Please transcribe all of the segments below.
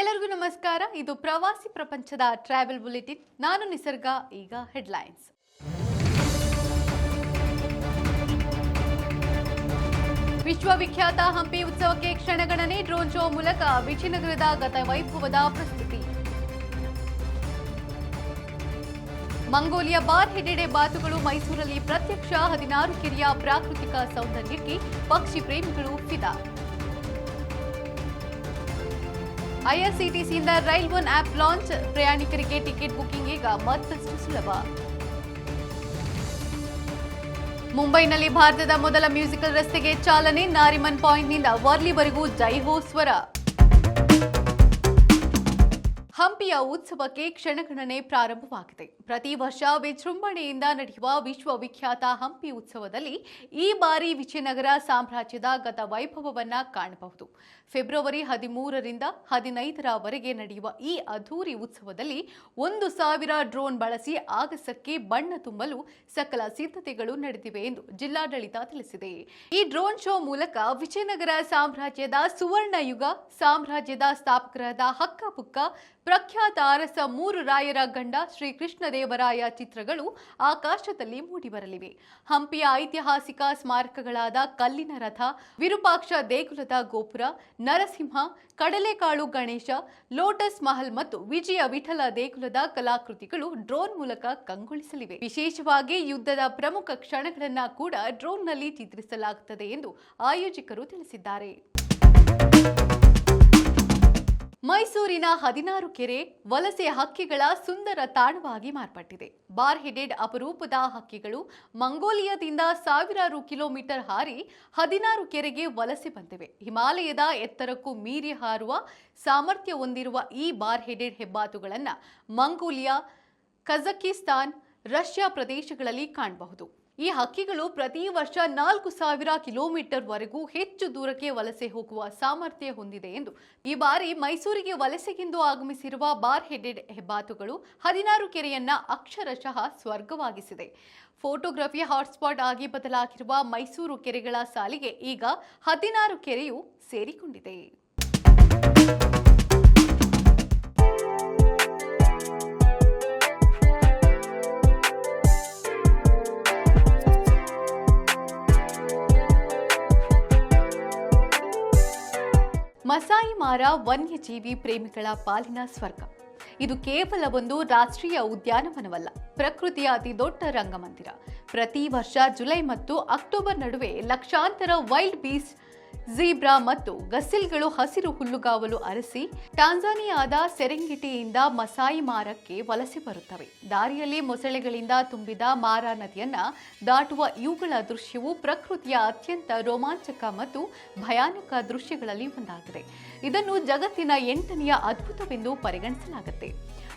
ಎಲ್ಲರಿಗೂ ನಮಸ್ಕಾರ. ಇದು ಪ್ರವಾಸಿ ಪ್ರಪಂಚದ ಟ್ರಾವೆಲ್ ಬುಲೆಟಿನ್ ನಾನು ನಿಸರ್ಗ, ಈಗ ಹೆಡ್ಲೈನ್ಸ್ ವಿಶ್ವವಿಖ್ಯಾತ ಹಂಪಿ ಉತ್ಸವಕ್ಕೆ ಕ್ಷಣಗಣನೆ ಡ್ರೋನ್ ಶೋ ಮೂಲಕ ವಿಜಯನಗರದ ಗತ ವೈಭವದ ಪ್ರಸ್ತುತಿ. ಮಂಗೋಲಿಯಾ ಬಾರ್ ಹೆಡೆಡೆ ಬಾತುಗಳು ಮೈಸೂರಲ್ಲಿ ಪ್ರತ್ಯಕ್ಷ ಹದಿನಾರು ಕಿರಿಯ ಪ್ರಾಕೃತಿಕ ಸೌಂದರ್ಯಕ್ಕೆ ಪಕ್ಷಿ ಪ್ರೇಮಿಗಳು ಫಿದಾ. ಐಆರ್ಸಿಟಿಸಿಯಿಂದ ರೈಲ್ ಒನ್ ಆಪ್ ಲಾಂಚ್. ಪ್ರಯಾಣಿಕರಿಗೆ ಟಿಕೆಟ್ ಬುಕಿಂಗ್ ಈಗ ಮತ್ತಷ್ಟು ಸುಲಭ. ಮುಂಬೈನಲ್ಲಿ ಭಾರತದ ಮೊದಲ ಮ್ಯೂಸಿಕಲ್ ರಸ್ತೆಗೆ ಚಾಲನೆ ನಾರಿಮನ್ ಪಾಯಿಂಟ್ನಿಂದ ವರ್ಲಿವರೆಗೂ ಜೈ ಹೋ ಸ್ವರ ಹಂಪಿಯ ಉತ್ಸವಕ್ಕೆ ಕ್ಷಣಗಣನೆ ಪ್ರಾರಂಭವಾಗಿದೆ. ಪ್ರತಿ ವರ್ಷ ವಿಜೃಂಭಣೆಯಿಂದ ನಡೆಯುವ ವಿಶ್ವವಿಖ್ಯಾತ ಹಂಪಿ ಉತ್ಸವದಲ್ಲಿ ಈ ಬಾರಿ ವಿಜಯನಗರ ಸಾಮ್ರಾಜ್ಯದ ಗತ ವೈಭವವನ್ನು ಕಾಣಬಹುದು. ಫೆಬ್ರವರಿ ಹದಿಮೂರರಿಂದ ಹದಿನೈದರವರೆಗೆ ನಡೆಯುವ ಈ ಅದ್ಧೂರಿ ಉತ್ಸವದಲ್ಲಿ ಒಂದು ಸಾವಿರ ಡ್ರೋನ್ ಬಳಸಿ ಆಗಸಕ್ಕೆ ಬಣ್ಣ ತುಂಬಲು ಸಕಲ ಸಿದ್ಧತೆಗಳು ನಡೆದಿವೆ ಎಂದು ಜಿಲ್ಲಾಡಳಿತ ತಿಳಿಸಿದೆ. ಈ ಡ್ರೋನ್ ಶೋ ಮೂಲಕ ವಿಜಯನಗರ ಸಾಮ್ರಾಜ್ಯದ ಸುವರ್ಣ ಯುಗ ಸಾಮ್ರಾಜ್ಯದ ಸ್ಥಾಪಕರಾದ ಹಕ್ಕಬುಕ್ಕ ಪ್ರಖ್ಯಾತ ಅರಸ ಮೂರು ರಾಯರ ಗಂಡ ಶ್ರೀ ಕೃಷ್ಣದೇವರಾಯ ಚಿತ್ರಗಳು ಆಕಾಶದಲ್ಲಿ ಮೂಡಿಬರಲಿವೆ. ಹಂಪಿಯ ಐತಿಹಾಸಿಕ ಸ್ಮಾರಕಗಳಾದ ಕಲ್ಲಿನ ರಥ, ವಿರೂಪಾಕ್ಷ ದೇಗುಲದ ಗೋಪುರ, ನರಸಿಂಹ, ಕಡಲೆಕಾಳು ಗಣೇಶ, ಲೋಟಸ್ ಮಹಲ್ ಮತ್ತು ವಿಜಯ ವಿಠಲ ದೇಗುಲದ ಕಲಾಕೃತಿಗಳು ಡ್ರೋನ್ ಮೂಲಕ ಕಂಗೊಳಿಸಲಿವೆ. ವಿಶೇಷವಾಗಿ ಯುದ್ಧದ ಪ್ರಮುಖ ಕ್ಷಣಗಳನ್ನ ಕೂಡ ಡ್ರೋನ್ನಲ್ಲಿ ಚಿತ್ರಿಸಲಾಗುತ್ತದೆ ಎಂದು ಆಯೋಜಕರು ತಿಳಿಸಿದ್ದಾರೆ. ಮೈಸೂರಿನ ಹದಿನಾರು ಕೆರೆ ವಲಸೆ ಹಕ್ಕಿಗಳ ಸುಂದರ ತಾಣವಾಗಿ ಮಾರ್ಪಟ್ಟಿದೆ. ಬಾರ್ ಹೆಡೆಡ್ ಅಪರೂಪದ ಹಕ್ಕಿಗಳು ಮಂಗೋಲಿಯಾದಿಂದ ಸಾವಿರಾರು ಕಿಲೋಮೀಟರ್ ಹಾರಿ ಹದಿನಾರು ಕೆರೆಗೆ ವಲಸೆ ಬಂದಿವೆ. ಹಿಮಾಲಯದ ಎತ್ತರಕ್ಕೂ ಮೀರಿ ಹಾರುವ ಸಾಮರ್ಥ್ಯ ಹೊಂದಿರುವ ಈ ಬಾರ್ ಹೆಡೆಡ್ ಹೆಬ್ಬಾತುಗಳನ್ನು ಮಂಗೋಲಿಯಾ, ಕಜಕಿಸ್ತಾನ್, ರಷ್ಯಾ ಪ್ರದೇಶಗಳಲ್ಲಿ ಕಾಣಬಹುದು. ಈ ಹಕ್ಕಿಗಳು ಪ್ರತಿ ವರ್ಷ ನಾಲ್ಕು ಸಾವಿರ ಕಿಲೋಮೀಟರ್ ವರೆಗೂ ಹೆಚ್ಚು ದೂರಕ್ಕೆ ವಲಸೆ ಹೋಗುವ ಸಾಮರ್ಥ್ಯ ಹೊಂದಿದೆ ಎಂದು ಈ ಬಾರಿ ಮೈಸೂರಿಗೆ ವಲಸೆಗೆಂದು ಆಗಮಿಸಿರುವ ಬಾರ್ ಹೆಡೆಡ್ ಹೆಬ್ಬಾತುಗಳು ಹದಿನಾರು ಕೆರೆಯನ್ನ ಅಕ್ಷರಶಃ ಸ್ವರ್ಗವಾಗಿಸಿದೆ. ಫೋಟೋಗ್ರಫಿ ಹಾಟ್ಸ್ಪಾಟ್ ಆಗಿ ಬದಲಾಗಿರುವ ಮೈಸೂರು ಕೆರೆಗಳ ಸಾಲಿಗೆ ಈಗ ಹದಿನಾರು ಕೆರೆಯು ಸೇರಿಕೊಂಡಿದೆ. ಮಸಾಯಿ ಮಾರ ವನ್ಯಜೀವಿ ಪ್ರೇಮಿಗಳ ಪಾಲಿನ ಸ್ವರ್ಗ. ಇದು ಕೇವಲ ಒಂದು ರಾಷ್ಟ್ರೀಯ ಉದ್ಯಾನವನವಲ್ಲ, ಪ್ರಕೃತಿಯ ಅತಿ ದೊಡ್ಡ ರಂಗಮಂದಿರ. ಪ್ರತಿ ವರ್ಷ ಜುಲೈ ಮತ್ತು ಅಕ್ಟೋಬರ್ ನಡುವೆ ಲಕ್ಷಾಂತರ ವೈಲ್ಡ್ ಬೀಸ್ ಝೀಬ್ರಾ ಮತ್ತು ಗಸಿಲ್ಗಳು ಹಸಿರು ಹುಲ್ಲುಗಾವಲು ಅರಸಿ ಟಾಂಜಾನಿಯಾದ ಸೆರೆಂಗಿಟಿಯಿಂದ ಮಸಾಯಿ ಮಾರಕ್ಕೆ ವಲಸೆ ಬರುತ್ತವೆ. ದಾರಿಯಲ್ಲಿ ಮೊಸಳೆಗಳಿಂದ ತುಂಬಿದ ಮಾರಾ ನದಿಯನ್ನ ದಾಟುವ ಇವುಗಳ ದೃಶ್ಯವು ಪ್ರಕೃತಿಯ ಅತ್ಯಂತ ರೋಮಾಂಚಕ ಮತ್ತು ಭಯಾನಕ ದೃಶ್ಯಗಳಲ್ಲಿ ಒಂದಾಗಿದೆ. ಇದನ್ನು ಜಗತ್ತಿನ ಎಂಟನೆಯ ಅದ್ಭುತವೆಂದು ಪರಿಗಣಿಸಲಾಗುತ್ತೆ.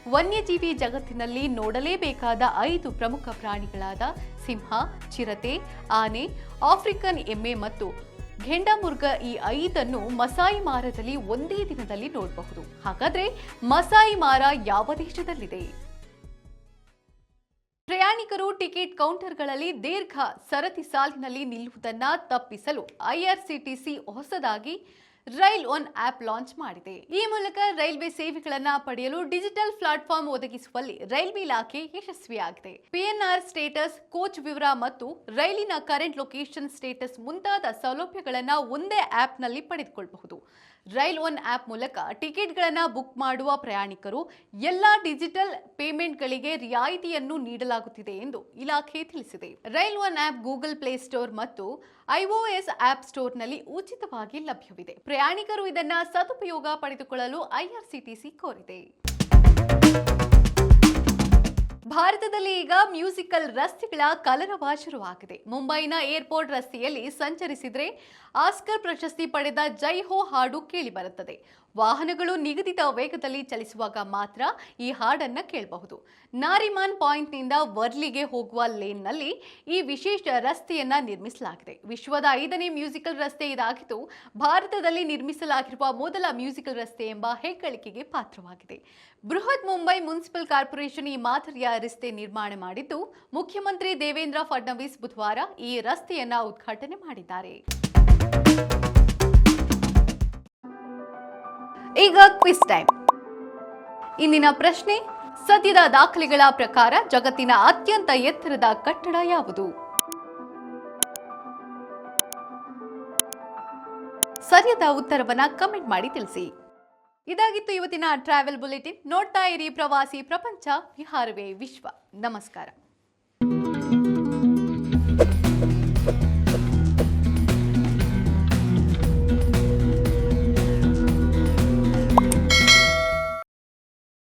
ವನ್ಯಜೀವಿ ಜಗತ್ತಿನಲ್ಲಿ ನೋಡಲೇಬೇಕಾದ ಐದು ಪ್ರಮುಖ ಪ್ರಾಣಿಗಳಾದ ಸಿಂಹ, ಚಿರತೆ, ಆನೆ, ಆಫ್ರಿಕನ್ ಎಮ್ಮೆ ಮತ್ತು ಘೆಂಡಮೃಗ ಈ ಐದನ್ನು ಮಸಾಯಿ ಮಾರದಲ್ಲಿ ಒಂದೇ ದಿನದಲ್ಲಿ ನೋಡಬಹುದು. ಹಾಗಾದ್ರೆ ಮಸಾಯಿ ಮಾರ ಯಾವ ದೇಶದಲ್ಲಿದೆ? ಪ್ರಯಾಣಿಕರು ಟಿಕೆಟ್ ಕೌಂಟರ್ಗಳಲ್ಲಿ ದೀರ್ಘ ಸರತಿ ಸಾಲಿನಲ್ಲಿ ನಿಲ್ಲುವುದನ್ನ ತಪ್ಪಿಸಲು ಐಆರ್ಸಿಟಿಸಿ ಹೊಸದಾಗಿ ರೈಲ್ ಒನ್ ಆಪ್ ಲಾಂಚ್ ಮಾಡಿದೆ. ಈ ಮೂಲಕ ರೈಲ್ವೆ ಸೇವೆಗಳನ್ನ ಪಡೆಯಲು ಡಿಜಿಟಲ್ ಪ್ಲಾಟ್ಫಾರ್ಮ್ ಒದಗಿಸುವಲ್ಲಿ ರೈಲ್ವೆ ಇಲಾಖೆ ಯಶಸ್ವಿಯಾಗಿದೆ. ಪಿಎನ್ಆರ್ ಸ್ಟೇಟಸ್, ಕೋಚ್ ವಿವರ ಮತ್ತು ರೈಲಿನ ಕರೆಂಟ್ ಲೊಕೇಶನ್ ಸ್ಟೇಟಸ್ ಮುಂತಾದ ಸೌಲಭ್ಯಗಳನ್ನ ಒಂದೇ ಆಪ್ನಲ್ಲಿ ಪಡೆದುಕೊಳ್ಳಬಹುದು ರೈಲ್ ಒನ್ ಆಪ್ ಮೂಲಕ ಟಿಕೆಟ್ಗಳನ್ನು ಬುಕ್ ಮಾಡುವ ಪ್ರಯಾಣಿಕರು ಎಲ್ಲ ಡಿಜಿಟಲ್ ಪೇಮೆಂಟ್ಗಳಿಗೆ ರಿಯಾಯಿತಿಯನ್ನು ನೀಡಲಾಗುತ್ತಿದೆ ಎಂದು ಇಲಾಖೆ ತಿಳಿಸಿದೆ. Rail one app Google Play Store ಮತ್ತು ಐಒಎಸ್ ಆಪ್ ಸ್ಟೋರ್ನಲ್ಲಿ ಉಚಿತವಾಗಿ ಲಭ್ಯವಿದೆ. ಪ್ರಯಾಣಿಕರು ಇದನ್ನು ಸದುಪಯೋಗ ಪಡೆದುಕೊಳ್ಳಲು ಐಆರ್ಸಿಟಿಸಿ ಕೋರಿದೆ. ಭಾರತದಲ್ಲಿ ಈಗ ಮ್ಯೂಸಿಕಲ್ ರಸ್ತೆಗಳ ಕಲರವ ಶುರುವಾಗಿದೆ. ಮುಂಬೈನ ಏರ್ಪೋರ್ಟ್ ರಸ್ತೆಯಲ್ಲಿ ಸಂಚರಿಸಿದ್ರೆ ಆಸ್ಕರ್ ಪ್ರಶಸ್ತಿ ಪಡೆದ ಜೈ ಹೋ ಹಾಡು ಕೇಳಿಬರುತ್ತದೆ ವಾಹನಗಳು ನಿಗದಿತ ವೇಗದಲ್ಲಿ ಚಲಿಸುವಾಗ ಮಾತ್ರ ಈ ಹಾಡನ್ನು ಕೇಳಬಹುದು. ನಾರಿಮಾನ್ ಪಾಯಿಂಟ್ನಿಂದ ವರ್ಲಿಗೆ ಹೋಗುವ ಲೇನ್ನಲ್ಲಿ ಈ ವಿಶೇಷ ರಸ್ತೆಯನ್ನ ನಿರ್ಮಿಸಲಾಗಿದೆ. ವಿಶ್ವದ ಐದನೇ ಮ್ಯೂಸಿಕಲ್ ರಸ್ತೆ ಇದಾಗಿದ್ದು, ಭಾರತದಲ್ಲಿ ನಿರ್ಮಿಸಲಾಗಿರುವ ಮೊದಲ ಮ್ಯೂಸಿಕಲ್ ರಸ್ತೆ ಎಂಬ ಹೆಗ್ಗಳಿಕೆಗೆ ಪಾತ್ರವಾಗಿದೆ. ಬೃಹತ್ ಮುಂಬೈ ಮುನ್ಸಿಪಲ್ ಕಾರ್ಪೊರೇಷನ್ ಈ ಮಾದರಿಯ ರಸ್ತೆ ನಿರ್ಮಾಣ ಮಾಡಿದ್ದು, ಮುಖ್ಯಮಂತ್ರಿ ದೇವೇಂದ್ರ ಫಡ್ನವೀಸ್ ಬುಧವಾರ ಈ ರಸ್ತೆಯನ್ನ ಉದ್ಘಾಟನೆ ಮಾಡಿದ್ದಾರೆ. ಈಗ ಕ್ವಿಸ್ ಟೈಮ್. ಇಂದಿನ ಪ್ರಶ್ನೆ, ಸದ್ಯದ ದಾಖಲೆಗಳ ಪ್ರಕಾರ ಜಗತ್ತಿನ ಅತ್ಯಂತ ಎತ್ತರದ ಕಟ್ಟಡ ಯಾವುದು? ಸರಿಯಾದ ಉತ್ತರವನ್ನ ಕಮೆಂಟ್ ಮಾಡಿ ತಿಳಿಸಿ. ಇದಾಗಿತ್ತು ಇವತ್ತಿನ ಟ್ರಾವೆಲ್ ಬುಲೆಟಿನ್. ನೋಡ್ತಾ ಇರಿ ಪ್ರವಾಸಿ ಪ್ರಪಂಚ, ವಿಹಾರವೇ ವಿಶ್ವ. ನಮಸ್ಕಾರ.